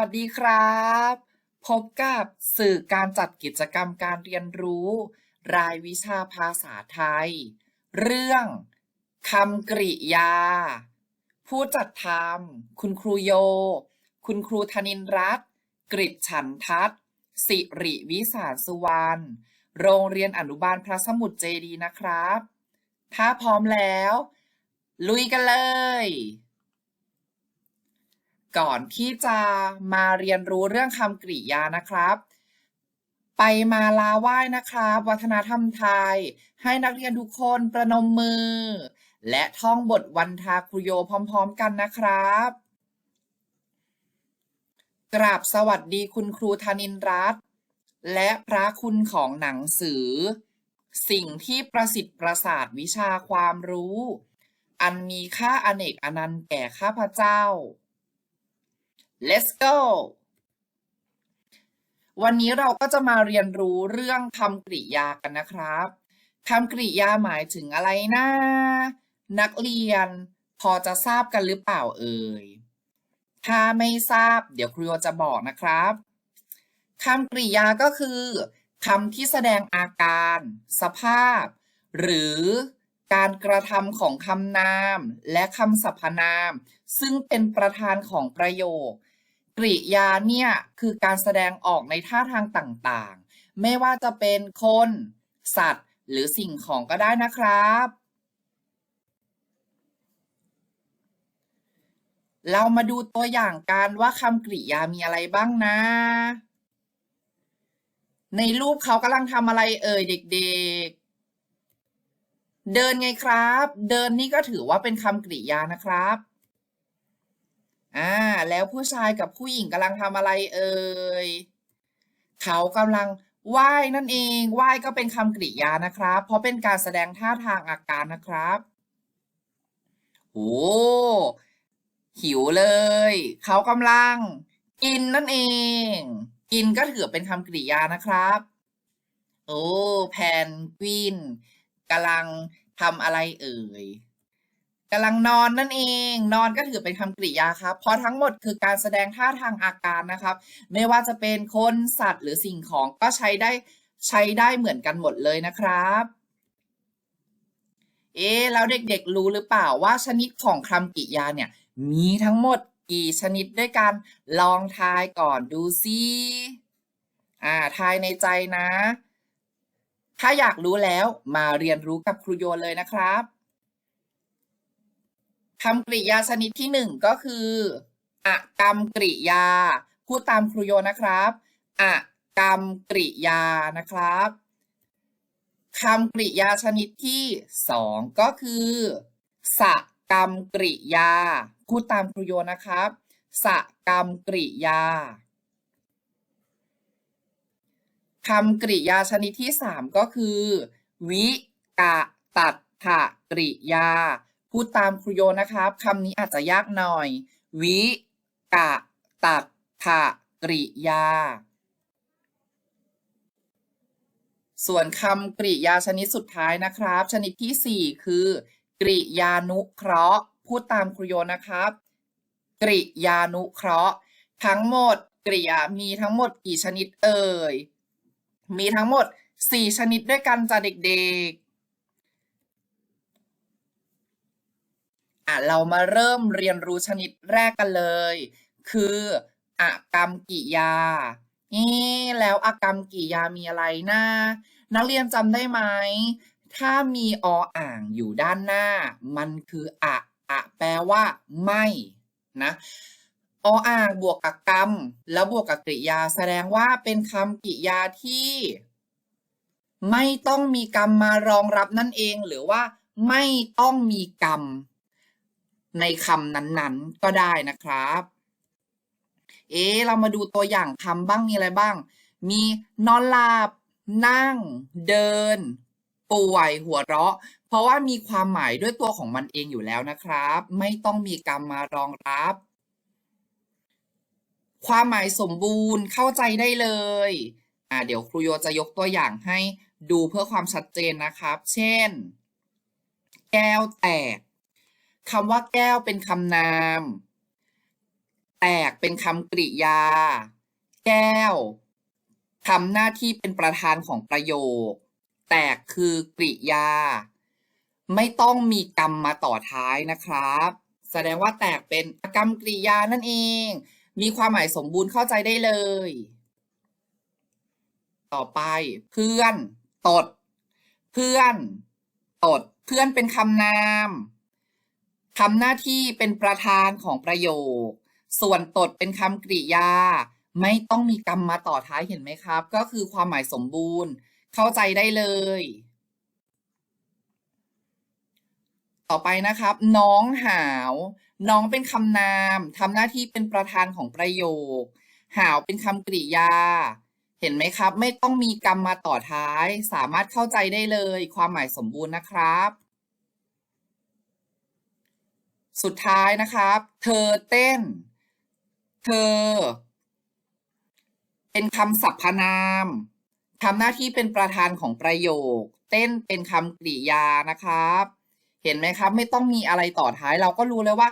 สวัสดีครับ พบกับสื่อการจัดกิจกรรมการเรียนรู้ รายวิชาภาษาไทย เรื่องคำกริยา ผู้จัดทำคุณครูโย คุณครูธนินรัตน์กริฉันทัศน์สิริวิสารสุวรรณโรงเรียนอนุบาลพระสมุทรเจดีนะครับ ถ้าพร้อมแล้ว ลุยกันเลย ก่อนที่จะมาเรียนรู้เรื่องคำกริยานะครับ ไปมาลาไหว้นะครับ วัฒนธรรมไทย ให้นักเรียนทุกคนประนมมือ และท่องบทวันทาคุโยพร้อมๆกันนะครับ กราบสวัสดีคุณครูธนินรัตน์และพระคุณของหนังสือ สิ่งที่ประสิทธิ์ประสาทวิชาความรู้ อันมีค่าอเนกอนันต์แก่ข้าพเจ้า Let's go วันนี้เราก็จะมาเรียนรู้เรื่องคำกริยากันนะครับ คำกริยาหมายถึงอะไรนะ นักเรียนพอจะทราบกันหรือเปล่าเอ่ย ถ้าไม่ทราบ เดี๋ยวครูจะบอกนะครับ คำกริยาก็คือคำที่แสดงอาการ สภาพ หรือการกระทำของคำนาม และคำสรรพนาม ซึ่งเป็นประธานของประโยค กริยาเนี่ยคือการแสดงออกในท่าทางต่างๆ ไม่ว่าจะเป็นคน สัตว์ หรือสิ่งของก็ได้นะครับ เรามาดูตัวอย่างกันว่าคำกริยามีอะไรบ้างนะ ในรูปเขากำลังทำอะไรเอ่ยเด็กๆ เดินไงครับ เดินนี่ก็ถือว่าเป็นคำกริยานะครับ อ่าแล้วผู้ชายกับผู้หญิงกำลังทำอะไรเอ่ยเขากำลังว่ายนั่นเองว่ายก็เป็นคำกริยานะครับ เพราะเป็นการแสดงท่าทางอาการนะครับโอ้หิวเลย เขากำลังกินนั่นเอง กินก็ถือเป็นคำกริยานะครับ โอ้แพนกวินกำลังทำอะไรเอ่ย กำลังนอนนั่นเอง นอนก็ถือเป็นคำกริยาครับ เพราะทั้งหมดคือการแสดงท่าทางอาการนะครับ ไม่ว่าจะเป็นคนสัตว์หรือสิ่งของก็ใช้ได้ใช้ได้เหมือนกันหมดเลยนะครับ เอ๊แล้วเด็กๆ รู้หรือเปล่าว่าชนิดของคำกริยาเนี่ย มีทั้งหมดกี่ชนิดด้วยกัน ลองทายก่อนดูซิอ่าทายในใจนะ ถ้าอยากรู้แล้วมาเรียนรู้กับครูโยนเลยนะครับ คำกริยาชนิดที่หนึ่งก็คืออกรรมกริยา พูดตามครูโยนะครับอกรรมกริยานะครับคำกริยาชนิดที่สองก็คือสกรรมกริยา พูดตามครูโยนะครับสกรรมกริยาคำกริยาชนิดที่สามก็คือ วิกะตัดถกริยา พูดตามครูโยนะครับคำนี้อาจจะยากหน่อย วิกะตัดถกริยา ส่วนคำกริยาชนิดสุดท้ายนะครับ ชนิดที่ 4 คือ กริยานุเคราะห์ พูดตามครูโยนะครับ กริยานุเคราะห์ ทั้งหมดกริยามีทั้งหมดกี่ชนิดเอ่ย มีทั้งหมด 4 ชนิดด้วยกันจ้ะเด็กๆ อะเรามาเริ่มเรียนรู้ชนิดแรกกันเลย คืออกรรมกิยานี่แล้วอกรรมกิยามีอะไรนะนักเรียนจำได้ไหม ถ้ามีออ่างอยู่ด้านหน้า มันคืออะอะแปลว่า ไม่นะออ่างบวกกับกรรม แล้วบวกกับกริยา แสดงว่าเป็นคำกริยาที่ ไม่ต้องมีกรรมมารองรับนั่นเองหรือว่า ไม่ต้องมีกรรม ในคำนั้นๆ ก็ได้นะครับ เอ๊เรามาดูตัวอย่างคำบ้างมีอะไรบ้าง มีนอนหลับ นั่ง เดิน ป่วย หัวเราะ เพราะว่ามีความหมายด้วยตัวของมันเองอยู่แล้วนะครับ ไม่ต้องมีกรรมมารองรับ ความหมายสมบูรณ์เข้าใจได้เลย อ่าเดี๋ยวครูโยจะยกตัวอย่างให้ดูเพื่อความชัดเจนนะครับ เช่น แก้วแตก คำว่าแก้วเป็นคำนาม แตกเป็นคำกริยา แก้วทำหน้าที่เป็นประธานของประโยค แตกคือกริยา ไม่ต้องมีกรรมมาต่อท้ายนะครับ แสดงว่าแตกเป็นกรรมกริยานั่นเอง มีความหมายสมบูรณ์เข้าใจได้เลย ต่อไป เพื่อน ตด เพื่อน ตด เพื่อนเป็นคำนาม ทำหน้าที่เป็นประธานของประโยค ส่วนตดเป็นคำกริยา ไม่ต้องมีกรรมมาต่อท้ายเห็นไหมครับ ก็คือความหมายสมบูรณ์ เข้าใจได้เลย ต่อไปนะครับ น้องหาว น้องเป็นคำนามทำหน้าที่เป็นประธานของประโยค หาวเป็นคำกริยา เห็นไหมครับ ไม่ต้องมีกรรมมาต่อท้าย สามารถเข้าใจได้เลย ความหมายสมบูรณ์นะครับ สุดท้ายนะครับ เธอเต้น เธอ เป็นคำสรรพนามทำหน้าที่เป็นประธานของประโยค เต้นเป็นคำกริยานะครับ เห็นไหมครับ ไม่ต้องมีอะไรต่อท้ายเราก็รู้แล้วว่า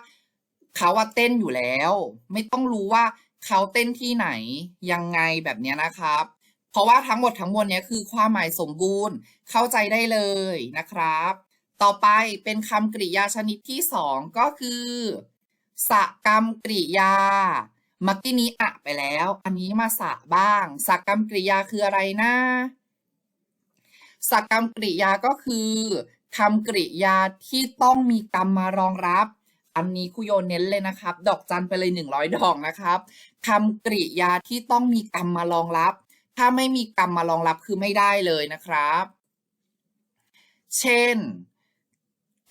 เขาว่าเต้นอยู่แล้ว ไม่ต้องรู้ว่าเขาเต้นที่ไหนยังไงแบบนี้นะครับ เพราะว่าทั้งหมดทั้งมวลเนี้ยคือความหมายสมบูรณ์เข้าใจได้เลยนะครับ ต่อไปเป็นคำกริยาชนิดที่สองก็คือสกรรมกริยาเมื่อกี้นี้อะไปแล้ว อันนี้มาสะบ้างสกรรมกริยาคืออะไรนะสกรรมกริยาก็คือคำกริยาที่ต้องมีกรรมมารองรับ อันนี้คุโยเน้นเลยนะครับ ดอกจันไปเลยหนึ่งร้อยดอกนะครับคำกริยาที่ต้องมีกรรมมารองรับ ถ้าไม่มีกรรมมารองรับคือไม่ได้เลยนะครับ เช่น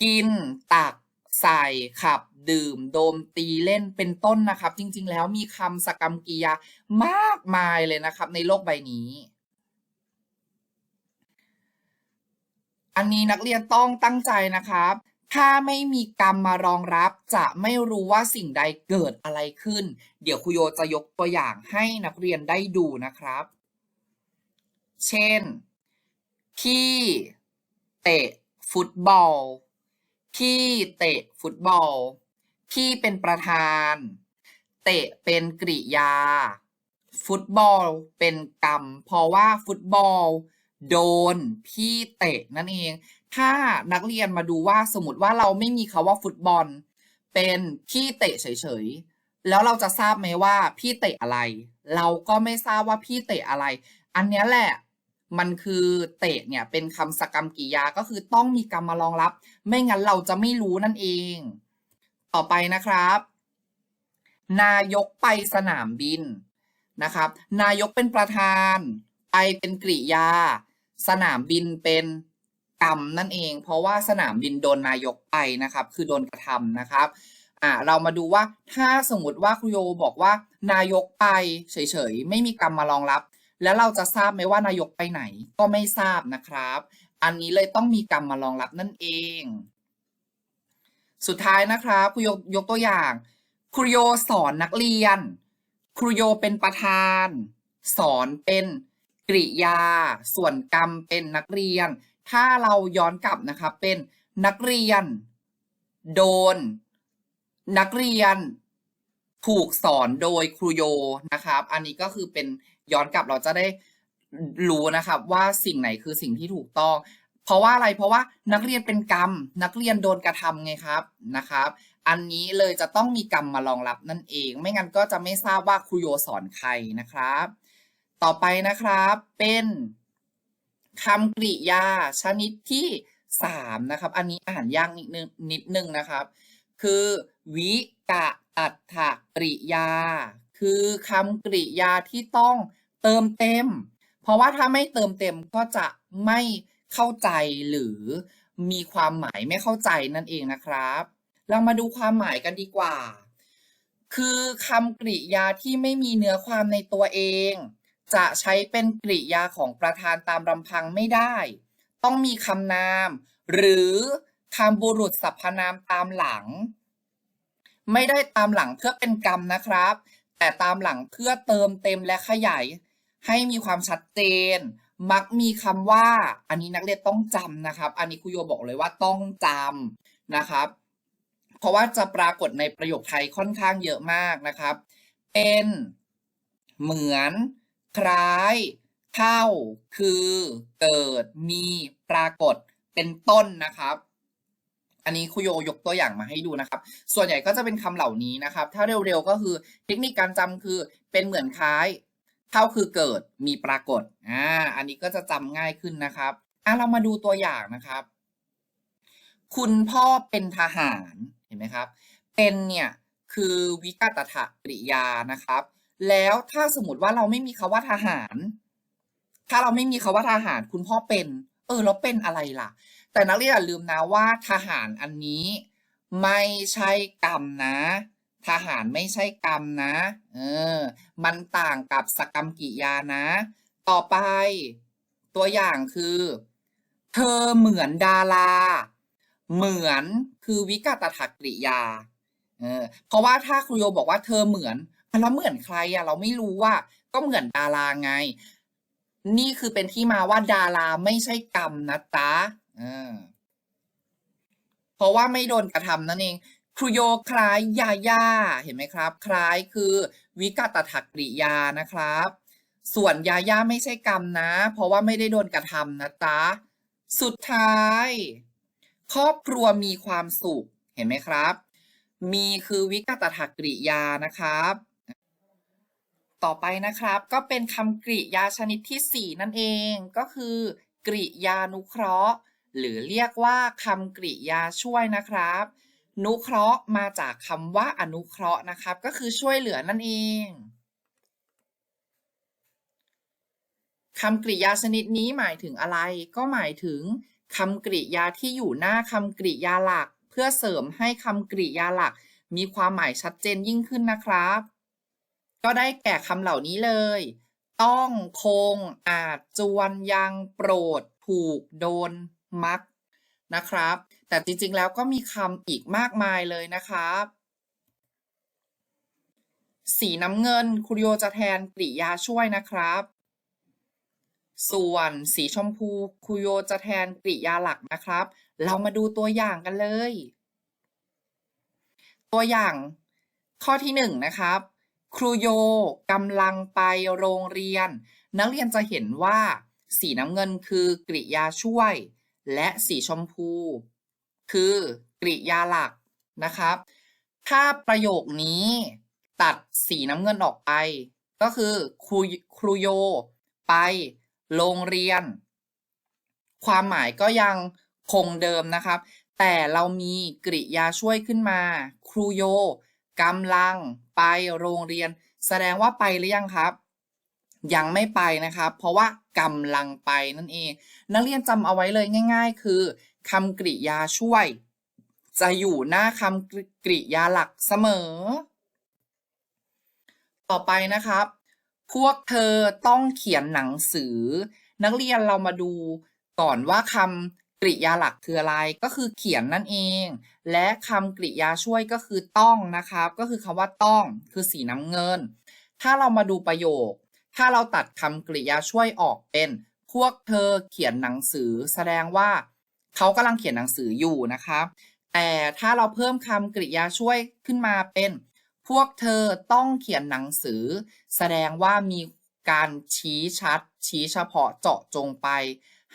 กิน ตัก ใส่ ขับ ดื่ม โดมตีเล่นเป็นต้นนะครับ จริง ๆ แล้วมีคำสกรรมกริยามากมายเลยนะครับ ในโลกใบนี้ อันนี้นักเรียนต้องตั้งใจนะครับ ถ้าไม่มีกรรมมารองรับ จะไม่รู้ว่าสิ่งใดเกิดอะไรขึ้น เดี๋ยวครูโยจะยกตัวอย่างให้นักเรียนได้ดูนะครับ เช่น พี่ เตะ ฟุตบอล พี่เตะฟุตบอล พี่เป็นประธาน เตะเป็นกริยา ฟุตบอลเป็นกรรม เพราะว่าฟุตบอล โดน พี่เตะนั่นเอง ถ้านักเรียนมาดูว่าสมมติว่าเราไม่มีคาว่าฟุตบอล เป็นพี่เตะเฉยๆ แล้วเราจะทราบไหมว่าพี่เตะอะไร เราก็ไม่ทราบว่าพี่เตะอะไร อันนี้แหละ มันคือเตะเนี่ยเป็นคำสกรรมกริยาก็คือต้องมีกรรมมารองรับ ไม่งั้นเราจะไม่รู้นั่นเอง ต่อไปนะครับ นายกไปสนามบินนะครับ นายกเป็นประธาน ไปเป็นกริยา สนามบินเป็นกรรมนั่นเอง เพราะว่าสนามบินโดนนายกไปนะครับ คือโดนกระทำนะครับอ่าเรามาดูว่าถ้าสมมติว่าครูโยบอกว่า นายกไปเฉยๆ ไม่มีกรรมมารองรับ แล้วเราจะทราบไหมว่านายกไปไหนก็ไม่ทราบนะครับ อันนี้เลยต้องมีกรรมมารองรับนั่นเอง สุดท้ายนะครับครูโยยกตัวอย่างครูโยสอนนักเรียนครูโยเป็นประธาน สอนเป็นกริยา ส่วนกรรมเป็นนักเรียน ถ้าเราย้อนกลับนะครับเป็นนักเรียน โดน นักเรียน ถูกสอนโดยครูโยนะครับ อันนี้ก็คือเป็น ย้อนกลับเราจะได้รู้นะครับว่าสิ่งไหนคือสิ่งที่ถูกต้อง เพราะว่าอะไรเพราะว่านักเรียนเป็นกรรม นักเรียนโดนกระทำไงครับนะครับ อันนี้เลยจะต้องมีกรรมมารองรับนั่นเอง ไม่งั้นก็จะไม่ทราบว่าครูโยสอนใครนะครับ ต่อไปนะครับเป็นคำกริยาชนิดที่สามนะครับ อันนี้อ่านยากนิดนึงนิดนึงนะครับ คือวิกะอัตถกริยา คือคำกริยาที่ต้องเติมเต็ม เพราะว่าถ้าไม่เติมเต็มก็จะไม่เข้าใจหรือมีความหมายไม่เข้าใจนั่นเองนะครับ เรามาดูความหมายกันดีกว่า คือคำกริยาที่ไม่มีเนื้อความในตัวเอง จะใช้เป็นกริยาของประธานตามลำพังไม่ได้ ต้องมีคำนาม หรือคำบุรุษสรรพนามตามหลัง ไม่ได้ตามหลังเพื่อเป็นกรรมนะครับ แต่ตามหลังเพื่อเติมเต็มและขยาย ให้มีความชัดเจน มักมีคำว่า อันนี้นักเรียนต้องจำนะครับ อันนี้ครูโยบอกเลยว่าต้องจำนะครับ เพราะว่าจะปรากฏในประโยคไทยค่อนข้างเยอะมากนะครับ เป็นเหมือน คล้ายเท่าคือ เกิด มี ปรากฏ เป็นต้นนะครับ อันนี้ครูโยยกตัวอย่างมาให้ดูนะครับ ส่วนใหญ่ก็จะเป็นคำเหล่านี้นะครับ ถ้าเร็วๆก็คือเทคนิคการจำคือเป็นเหมือนคล้าย เท่าคือเกิดมีปรากฏอ่าอันนี้ก็จะจำง่ายขึ้นนะครับอะเรามาดูตัวอย่างนะครับ คุณพ่อเป็นทหารเห็นไหมครับ เป็นเนี่ยคือวิกตถกริยานะครับ แล้วถ้าสมมติว่าเราไม่มีคาว่าทหาร ถ้าเราไม่มีคาว่าทหาร คุณพ่อเป็น เออแล้วเป็นอะไรล่ะ แต่นักเรียนอย่าลืมนะว่าทหารอันนี้ไม่ใช่กรรมนะ ทหารไม่ใช่กรรมนะ เออ มันต่างกับสกรรมกิยานะ ต่อไป ตัวอย่างคือ เธอเหมือนดารา เหมือนคือวิกาตถกริยา เออ เพราะว่าถ้าครูโยบอกว่าเธอเหมือนแล้วเหมือนใครอะเราไม่รู้ว่า ก็เหมือนดาราไง นี่คือเป็นที่มาว่าดาราไม่ใช่กรรมนะจ๊ะ เพราะว่าไม่โดนกระทำนั่นเอง ครูโยคล้ายยาย่าเห็นไหมครับ คล้ายคือวิกตถักริยานะครับ ส่วนยาย่าไม่ใช่กรรมนะ เพราะว่าไม่ได้โดนกระทำนะจ๊ะสุดท้าย ครอบครัวมีความสุขเห็นไหมครับ มีคือวิกตถักริยานะครับต่อไปนะครับก็เป็นคำกริยาชนิดที่ 4 นั่นเองก็คือกริยานุเคราะห์ หรือเรียกว่าคำกริยาช่วยนะครับ นุเคราะห์มาจากคำว่าอนุเคราะห์นะครับ ก็คือช่วยเหลือนั่นเองคำกริยาชนิดนี้หมายถึงอะไร ก็หมายถึงคำกริยาที่อยู่หน้าคำกริยาหลัก เพื่อเสริมให้คำกริยาหลัก มีความหมายชัดเจนยิ่งขึ้นนะครับ ก็ได้แก่คำเหล่านี้เลย ต้องคง อาจจวนยังโปรด ถูกโดน มักนะครับ แต่จริงๆแล้วก็มีคำอีกมากมายเลยนะครับ สีน้ำเงินครูโยจะแทนกริยาช่วยนะครับ ส่วนสีชมพูครูโยจะแทนกริยาหลักนะครับ เรามาดูตัวอย่างกันเลย ตัวอย่างข้อที่หนึ่งนะครับ ครูโยกำลังไปโรงเรียน นักเรียนจะเห็นว่า สีน้ำเงินคือกริยาช่วย และสีชมพู คือกริยาหลักนะครับ ถ้าประโยคนี้ตัดสีน้ำเงินออกไป ก็คือครูครูโย ไป โรงเรียน ความหมายก็ยังคงเดิมนะครับ แต่เรามีกริยาช่วยขึ้นมา ครูโยกำลังไปโรงเรียน แสดงว่าไปหรือยังครับ ยังไม่ไปนะครับ เพราะว่ากำลังไปนั่นเอง นักเรียนจำเอาไว้เลยง่าย ๆ คือคำกริยาช่วย จะอยู่หน้าคำกริยาหลักเสมอ ต่อไปนะครับ พวกเธอต้องเขียนหนังสือ นักเรียนเรามาดูก่อนว่าคำกริยาหลักคืออะไรก็คือเขียนนั่นเอง และคำกริยาช่วยก็คือต้องนะครับ ก็คือคำว่าต้องคือสีน้ำเงิน ถ้าเรามาดูประโยค ถ้าเราตัดคำกริยาช่วยออกเป็น พวกเธอเขียนหนังสือ แสดงว่าเขากำลังเขียนหนังสืออยู่นะครับแต่ถ้าเราเพิ่มคำกริยาช่วยขึ้นมาเป็น พวกเธอต้องเขียนหนังสือ แสดงว่ามีการชี้ชัด ชี้เฉพาะเจาะจงไป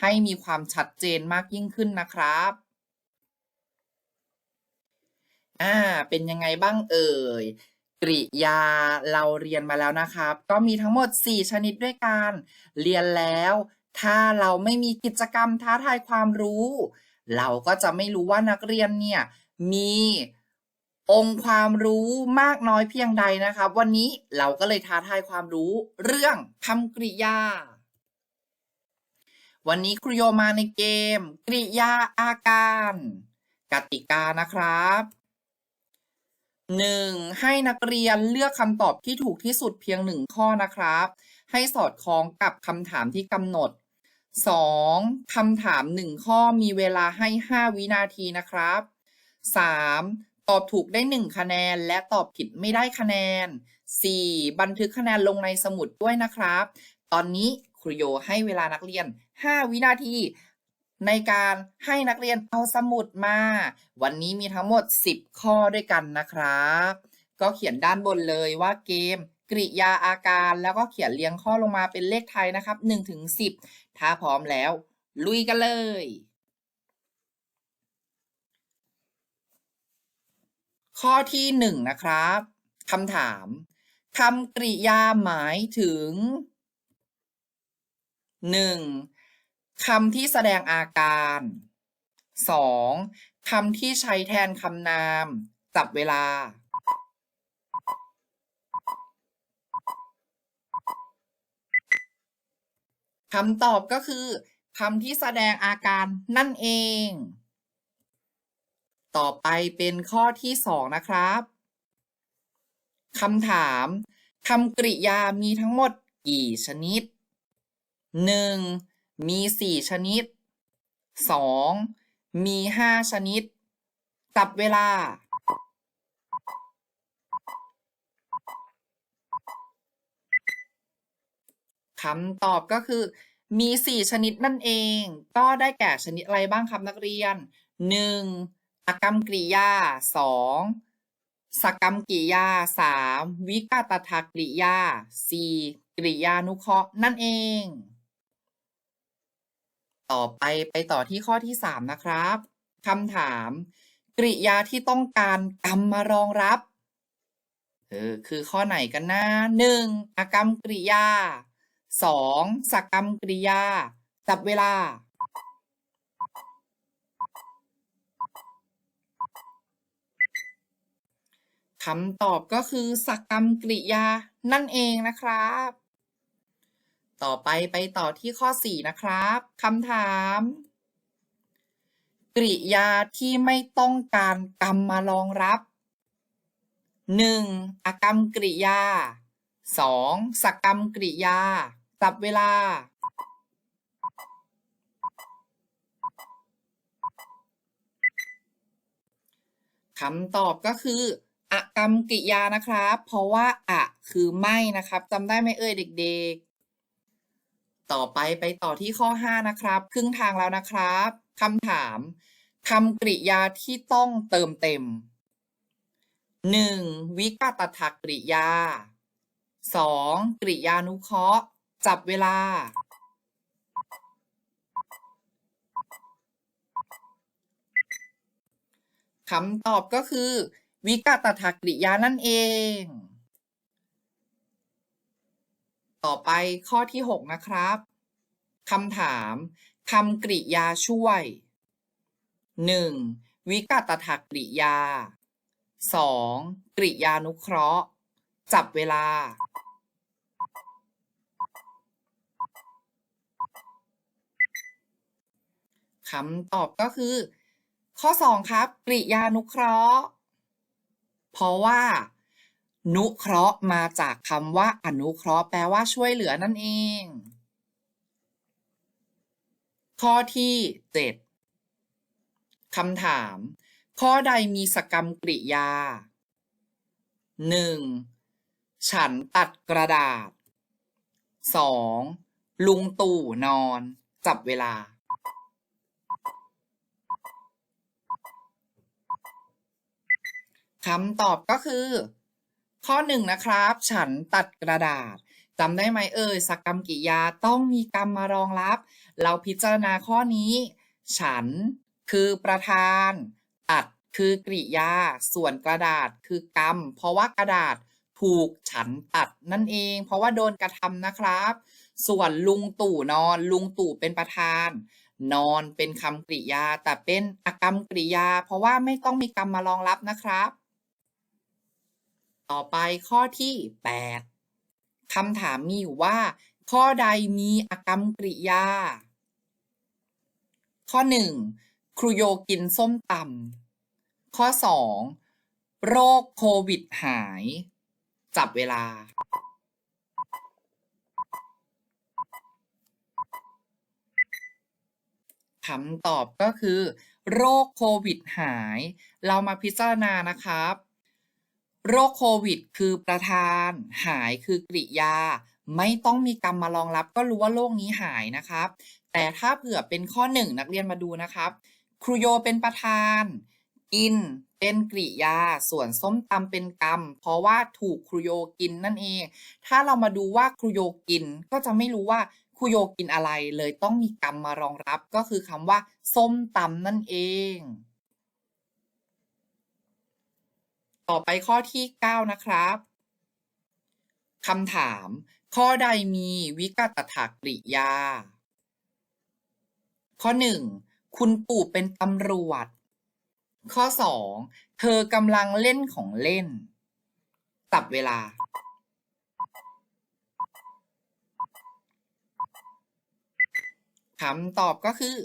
ให้มีความชัดเจนมากยิ่งขึ้นนะครับอ่าเป็นยังไงบ้างเอ่ย กริยาเราเรียนมาแล้วนะครับ ก็มีทั้งหมด 4 ชนิดด้วยกัน เรียนแล้ว ถ้าเราไม่มีกิจกรรมท้าทายความรู้ เราก็จะไม่รู้ว่านักเรียนเนี่ยมีองค์ความรู้มากน้อยเพียงใดนะครับ วันนี้เราก็เลยท้าทายความรู้เรื่องคำกริยา วันนี้ครูโยมาในเกม กริยาอาการ กติกานะครับ 1. ให้นักเรียนเลือกคำตอบที่ถูกที่สุดเพียงหนึ่งข้อนะครับ ให้สอดคล้องกับคำถามที่กำหนด 2. คำถามหนึ่งข้อมีเวลาให้ 5 วินาทีนะครับ 3. ตอบถูกได้ 1 คะแนน และตอบผิดไม่ได้คะแนน 4. บันทึกคะแนนลงในสมุดด้วยนะครับ ตอนนี้ครูโยให้เวลานักเรียน 5 วินาที ในการให้นักเรียนเอาสมุดมา วันนี้มีทั้งหมด 10 ข้อด้วยกันนะครับ ก็เขียนด้านบนเลยว่าเกม กริยาอาการแล้วก็เขียนเรียงข้อลงมาเป็นเลขไทยนะครับ1ถึง10 ถ้าพร้อมแล้ว ลุยกันเลย ข้อที่หนึ่งนะครับคำถามคำกริยาหมายถึงหนึ่ง คำที่แสดงอาการสองคำที่ใช้แทนคำนาม จับเวลา คำตอบก็คือคำที่แสดงอาการนั่นเอง ต่อไปเป็นข้อที่สองนะครับคำถามคำกริยามีทั้งหมดกี่ชนิด 1. มี 4 ชนิด 2. มี 5 ชนิดจับเวลา คำตอบก็คือ มี 4 ชนิดนั่นเอง ก็ได้แก่ชนิดอะไรบ้างครับนักเรียน 1. อกรรมกริยา 2. สกรรมกริยา 3. วิกาตถกริยา 4. กริยานุเคราะห์นั่นเอง ต่อไปไปต่อที่ข้อที่ 3 นะครับคำถาม กริยาที่ต้องการกรรมมารองรับเออคือข้อไหนกันนะ 1. อกรรมกริยา 2. สกกรรมกริยา จับเวลา คำตอบก็คือสกรรมกริยานั่นเองนะครับ ต่อไปไปต่อที่ข้อ 4 นะครับคำถาม กริยาที่ไม่ต้องการกรรมมารองรับ 1. อกรรมกริยา 2. สกรรมกริยาจับเวลา คำตอบก็คืออกรรมกริยานะครับ เพราะว่าอะคือไม่นะครับจำได้ไหมเอ่ยเด็ก ๆ ต่อไปไปต่อที่ข้อ 5 นะครับ ครึ่งทางแล้วนะครับคำถามคำกริยาที่ต้องเติมเต็ม 1. วิกาตถกริยา 2. กริยานุเคราะห์ จับเวลา คำตอบก็คือ วิกาตถกริยานั่นเอง ต่อไปข้อที่ 6 นะครับคำถามคำกริยาช่วย 1. วิกาตถกริยา 2. กริยานุเคราะห์ จับเวลา คำตอบก็คือ ข้อ 2 ครับ กริยานุเคราะห์ เพราะว่า นุเคราะห์มาจากคำว่าอนุเคราะห์แปลว่าช่วยเหลือนั่นเอง ข้อที่ 7คำถาม ข้อใดมีสกรรมกริยา 1. ฉันตัดกระดาษ 2. ลุงตู่นอน จับเวลา คำตอบก็คือ ข้อหนึ่งนะครับ ฉันตัดกระดาษจำได้ไหมเอ่ยสกรรมกิริยาต้องมีกรรมมารองรับ เราพิจารณาข้อนี้ ฉันคือประธาน ตัดคือกริยา ส่วนกระดาษคือกรรม เพราะว่ากระดาษถูกฉันตัดนั่นเอง เพราะว่าโดนกระทำนะครับ ส่วนลุงตู่นอน ลุงตู่เป็นประธาน นอนเป็นคำกริยา แต่เป็นอกรรมกริยา เพราะว่าไม่ต้องมีกรรมมารองรับนะครับ ต่อไปข้อที่ 8คำถามมีอยู่ว่า ข้อใดมีอกรรมกริยา ข้อ 1. ครูโยกินส้มตำข้อ 2. โรคโควิดหาย จับเวลาคำตอบก็คือ โรคโควิดหาย เรามาพิจารณานะครับ โรคโควิด คือประธาน หายคือกริยา ไม่ต้องมีกรรมมารองรับ ก็รู้ว่าโรคนี้หายนะครับ แต่ถ้าเผื่อเป็นข้อหนึ่งนักเรียนมาดูนะครับ ครูโยเป็นประธาน กินเป็นกริยา ส่วนส้มตำเป็นกรรม เพราะว่าถูกครูโยกินนั่นเอง ถ้าเรามาดูว่าครูโยกินก็จะไม่รู้ว่าครูโยกินอะไรเลยต้องมีกรรมมารองรับ ก็คือคำว่า ส้มตำนั่นเอง ต่อไปข้อที่ 9 นะครับคำถาม ข้อใดมีวิกตถากริยา ข้อ 1 คุณปู่เป็นตำรวจ ข้อ 2 เธอกำลังเล่นของเล่น ตับเวลา คำตอบก็คือ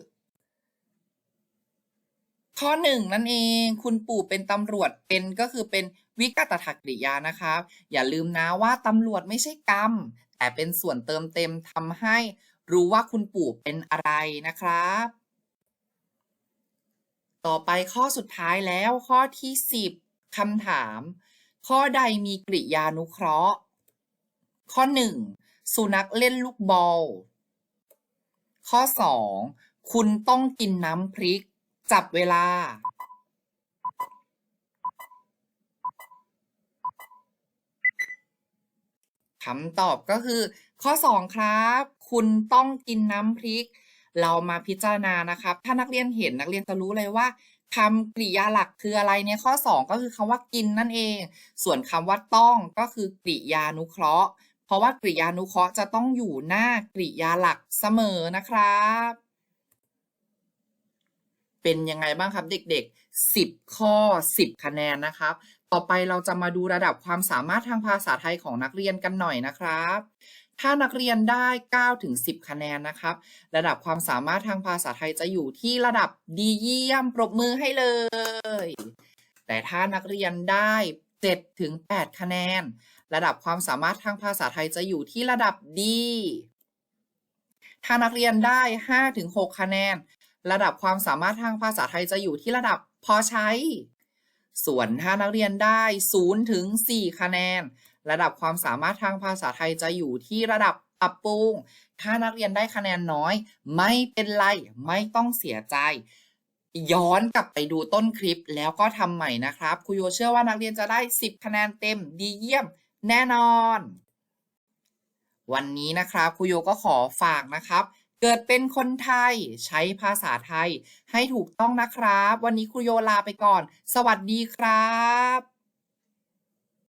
ข้อหนึ่งนั่นเองคุณปู่เป็นตำรวจเป็นก็คือเป็นวิกตถกริยานะครับ อย่าลืมนะว่าตำรวจไม่ใช่กรรม แต่เป็นส่วนเติมเต็มทำให้รู้ว่าคุณปู่เป็นอะไรนะครับ ต่อไปข้อสุดท้ายแล้วข้อที่ 10คำถาม ข้อใดมีกริยานุเคราะห์ ข้อ 1 สุนัขเล่นลูกบอล ข้อ 2 คุณต้องกินน้ำพริก จับเวลา คำตอบก็คือ ข้อ 2 ครับ คุณต้องกินน้ำพริก เรามาพิจารณานะครับ ถ้านักเรียนเห็นนักเรียนจะรู้เลยว่าคำกริยาหลักคืออะไรเนี่ยข้อ 2 ก็คือคำว่ากินนั่นเอง ส่วนคำว่าต้องก็คือกริยานุเคราะห์ เพราะว่ากริยานุเคราะห์จะต้องอยู่หน้ากริยาหลักเสมอนะครับ เป็นยังไงบ้างครับเด็กๆ 10 ข้อ 10 คะแนนนะครับ ต่อไปเราจะมาดูระดับความสามารถทางภาษาไทยของนักเรียนกันหน่อยนะครับ ถ้านักเรียนได้9ถึง10 คะแนนนะครับ ระดับความสามารถทางภาษาไทยจะอยู่ที่ระดับดีเยี่ยมปรบมือให้เลย แต่ถ้านักเรียนได้7ถึง8คะแนน ระดับความสามารถทางภาษาไทยจะอยู่ที่ระดับดีถ้านักเรียนได้5ถึง6คะแนน ระดับความสามารถทางภาษาไทยจะอยู่ที่ระดับพอใช้ ส่วนถ้านักเรียนได้0ถึง4คะแนน ระดับความสามารถทางภาษาไทยจะอยู่ที่ระดับปรับปรุง ถ้านักเรียนได้คะแนนน้อย ไม่เป็นไร ไม่ต้องเสียใจ ย้อนกลับไปดูต้นคลิปแล้วก็ทำใหม่นะครับครูโยเชื่อว่านักเรียนจะได้ 10 คะแนนเต็มดีเยี่ยม แน่นอน วันนี้นะครับครูโยก็ขอฝากนะครับ เกิดเป็นคนไทยใช้ภาษาไทยให้ถูกต้องนะครับ วันนี้ครูโยลาไปก่อน สวัสดีครับ